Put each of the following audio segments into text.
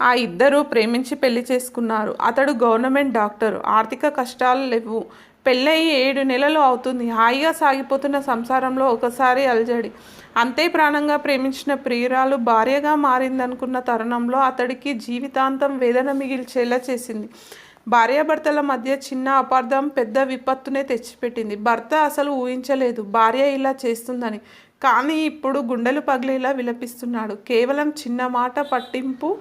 ఆ ఇద్దరు ప్రేమించి పెళ్ళి చేసుకున్నారు. అతడు గవర్నమెంట్ డాక్టర్. ఆర్థిక కష్టాలు లేవు. పెళ్ళయి ఏడు నెలలు అవుతుంది. హాయిగా సాగిపోతున్న సంసారంలో ఒకసారి అలజడి. అంతే ప్రాణంగా ప్రేమించిన ప్రియురాలు భార్యగా మారిందనుకున్న తరుణంలో అతడికి జీవితాంతం వేదన మిగిల్చేలా చేసింది. భార్యాభర్తల మధ్య చిన్న అపార్థం పెద్ద విపత్తునే తెచ్చిపెట్టింది. భర్త అసలు ఊహించలేదు. భార్య ఇలా చేస్తుందని. కానీ ఇప్పుడు గుండెలు పగిలేలా విలపిస్తున్నాడు. కేవలం చిన్న మాట పట్టింపు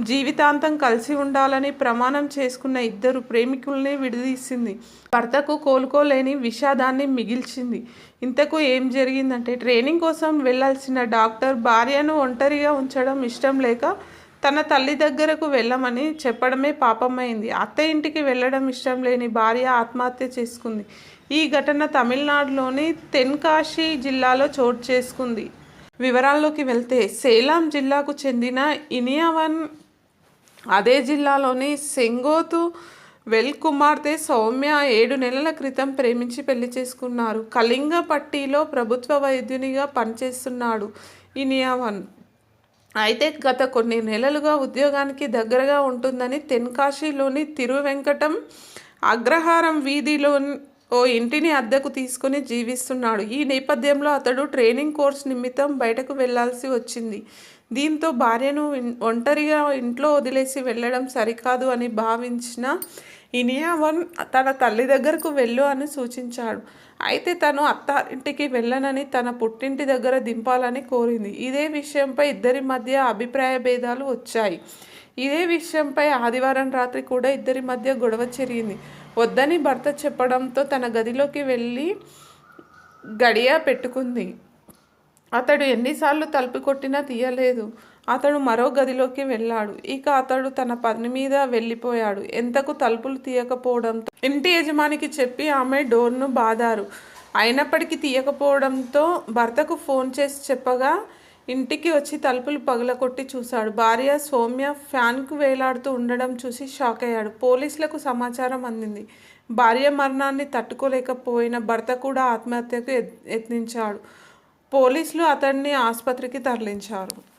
జీవితాంతం కలిసి ఉండాలని ప్రమాణం చేసుకున్న ఇద్దరు ప్రేమికుల్ని విడదీసింది. భర్తకు కోలుకోలేని విషాదాన్ని మిగిల్చింది. ఇంతకు ఏం జరిగిందంటే ట్రైనింగ్ కోసం వెళ్ళాల్సిన డాక్టర్ భార్యను ఒంటరిగా ఉంచడం ఇష్టం లేక తన తల్లి దగ్గరకు వెళ్ళమని చెప్పడమే పాపమైంది. అత్త ఇంటికి వెళ్ళడం ఇష్టం లేని భార్య ఆత్మహత్య చేసుకుంది. ఈ ఘటన తమిళనాడులోని తెన్కాశీ జిల్లాలో చోటు చేసుకుంది. వివరాల్లోకి వెళ్తే సేలాం జిల్లాకు చెందిన ఇనియావన్ అదే జిల్లాలోని సెంగోతు వెల్ కుమార్తె సౌమ్య ఏడు నెలల క్రితం ప్రేమించి పెళ్ళి చేసుకున్నారు. కళింగపట్టిలో ప్రభుత్వ వైద్యునిగా పనిచేస్తున్నాడు ఇనియావన్. అయితే గత కొన్ని నెలలుగా ఉద్యోగానికి దగ్గరగా ఉంటుందని తెన్కాశీలోని తిరువెంకటం అగ్రహారం వీధిలో ఓ ఇంటిని అద్దెకు తీసుకుని జీవిస్తున్నాడు. ఈ నేపథ్యంలో అతడు ట్రైనింగ్ కోర్స్ నిమిత్తం బయటకు వెళ్ళాల్సి వచ్చింది. దీంతో భార్యను ఒంటరిగా ఇంట్లో వదిలేసి వెళ్ళడం సరికాదు అని భావించిన ఇనియావన్ తన తల్లి దగ్గరకు వెళ్ళు అని సూచించాడు. అయితే తను అత్తారింటికి వెళ్ళనని తన పుట్టింటి దగ్గర దింపాలని కోరింది. ఇదే విషయంపై ఇద్దరి మధ్య అభిప్రాయ భేదాలు వచ్చాయి. ఇదే విషయంపై ఆదివారం రాత్రి కూడా ఇద్దరి మధ్య గొడవ జరిగింది. వద్దని భర్త చెప్పడంతో తన గదిలోకి వెళ్ళి గడియ పెట్టుకుంది. అతడు ఎన్నిసార్లు తలుపు కొట్టినా తీయలేదు. అతడు మరో గదిలోకి వెళ్ళాడు. ఇక అతడు తన పని మీద వెళ్ళిపోయాడు. ఎంతకు తలుపులు తీయకపోవడంతో ఇంటి యజమానికి చెప్పి ఆమె డోర్ను బాదారు. అయినప్పటికీ తీయకపోవడంతో భర్తకు ఫోన్ చేసి చెప్పగా ఇంటికి వచ్చి తలుపులు పగలకొట్టి చూశాడు. భార్య సౌమ్య ఫ్యాన్కు వేలాడుతూ ఉండడం చూసి షాక్ అయ్యాడు. పోలీసులకు సమాచారం అందింది. భార్య మరణాన్ని తట్టుకోలేకపోయిన భర్త కూడా ఆత్మహత్యకు యత్నించాడు. పోలీసులు అతన్ని ఆసుపత్రికి తరలించారు.